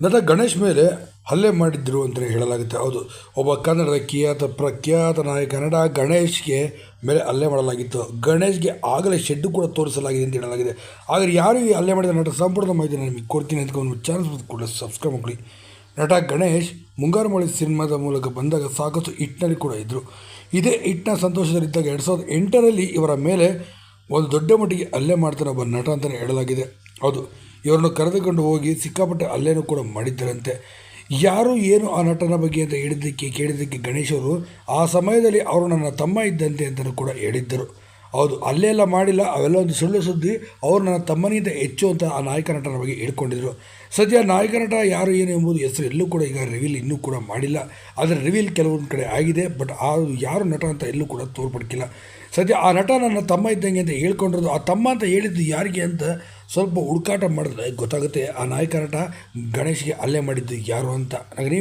ನಟ ಗಣೇಶ್ ಮೇಲೆ ಹಲ್ಲೆ ಮಾಡಿದ್ರು ಅಂತಲೇ ಹೇಳಲಾಗುತ್ತೆ. ಹೌದು, ಒಬ್ಬ ಕನ್ನಡದ ಖ್ಯಾತ ಪ್ರಖ್ಯಾತ ನಾಯಕ ನಟ ಗಣೇಶ್ಗೆ ಮೇಲೆ ಹಲ್ಲೆ ಮಾಡಲಾಗಿತ್ತು. ಗಣೇಶ್ಗೆ ಆಗಲೇ ಶೆಡ್ಡು ಕೂಡ ತೋರಿಸಲಾಗಿದೆ ಅಂತ ಹೇಳಲಾಗಿದೆ. ಆದರೆ ಯಾರು ಈ ಹಲ್ಲೆ ಮಾಡಿದ ನಟ ಸಂಪೂರ್ಣ ಮಾಹಿತಿ ನಿಮಗೆ ಕೊಡ್ತೀನಿ ಅಂತ ಒಂದು ಚಾನ್ಸ್ ಕೂಡ ಸಬ್ಸ್ಕ್ರೈಬ್ ಮಾಡಿ ನಟ ಗಣೇಶ್ ಮುಂಗಾರು ಮಳೆ ಸಿನಿಮಾದ ಮೂಲಕ ಬಂದಾಗ ಸಾಕಷ್ಟು ಹಿಟ್ನಲ್ಲಿ ಕೂಡ ಇದ್ದರು ಇದೇ ಹಿಟ್ನ ಸಂತೋಷದಲ್ಲಿದ್ದಾಗ ಎರಡು ಸಾವಿರದ ಎಂಟರಲ್ಲಿ ಇವರ ಮೇಲೆ ಒಂದು ದೊಡ್ಡ ಮಟ್ಟಿಗೆ ಹಲ್ಲೆ ಮಾಡ್ತಾನೆ ಒಬ್ಬ ನಟ ಅಂತಲೇ ಹೇಳಲಾಗಿದೆ. ಹೌದು ಇವರನ್ನು ಕರೆದುಕೊಂಡು ಹೋಗಿ ಸಿಕ್ಕಾಪಟ್ಟೆ ಅಲ್ಲೇನೂ ಕೂಡ ಮಾಡಿದ್ದರಂತೆ. ಯಾರು ಏನು ಆ ನಟನ ಬಗ್ಗೆ ಅಂತ ಹೇಳಿದ್ದಕ್ಕೆ ಕೇಳಿದ್ದಕ್ಕೆ ಗಣೇಶವರು ಆ ಸಮಯದಲ್ಲಿ ಅವರು ನನ್ನ ತಮ್ಮ ಇದ್ದಂತೆ ಅಂತಲೂ ಕೂಡ ಹೇಳಿದ್ದರು. ಹೌದು, ಅಲ್ಲೇ ಎಲ್ಲ ಮಾಡಿಲ್ಲ, ಅವೆಲ್ಲ ಒಂದು ಸುಳ್ಳು ಸುದ್ದಿ. ಅವರು ನನ್ನ ತಮ್ಮನಿಂದ ಹೆಚ್ಚು ಅಂತ ಆ ನಾಯಕ ನಟನ ಬಗ್ಗೆ ಹೇಳ್ಕೊಂಡಿದ್ರು. ಸದ್ಯ ನಾಯಕ ನಟ ಯಾರು ಏನು ಎಂಬುದು ಹೆಸರು ಎಲ್ಲೂ ಕೂಡ ಈಗ ರಿವೀಲ್ ಇನ್ನೂ ಕೂಡ ಮಾಡಿಲ್ಲ. ಆದರೆ ರಿವೀಲ್ ಕೆಲವೊಂದು ಕಡೆ ಆಗಿದೆ ಬಟ್ ಆ ಯಾರು ನಟ ಅಂತ ಎಲ್ಲೂ ಕೂಡ ತೋರ್ಪಡ್ಕಿಲ್ಲ. ಸದ್ಯ ಆ ನಟ ನನ್ನ ತಮ್ಮ ಇದ್ದಂಗೆ ಅಂತ ಹೇಳ್ಕೊಂಡಿರೋದು, ಆ ತಮ್ಮ ಅಂತ ಹೇಳಿದ್ದು ಯಾರಿಗೆ ಅಂತ ಸ್ವಲ್ಪ ಹುಡುಕಾಟ ಮಾಡಿದ್ರೆ ಗೊತ್ತಾಗುತ್ತೆ. ಆ ನಾಯಕ ನಟ ಗಣೇಶ್ಗೆ ಅಲ್ಲೇ ಮಾಡಿದ್ದು ಯಾರು ಅಂತ. ನನಗೆ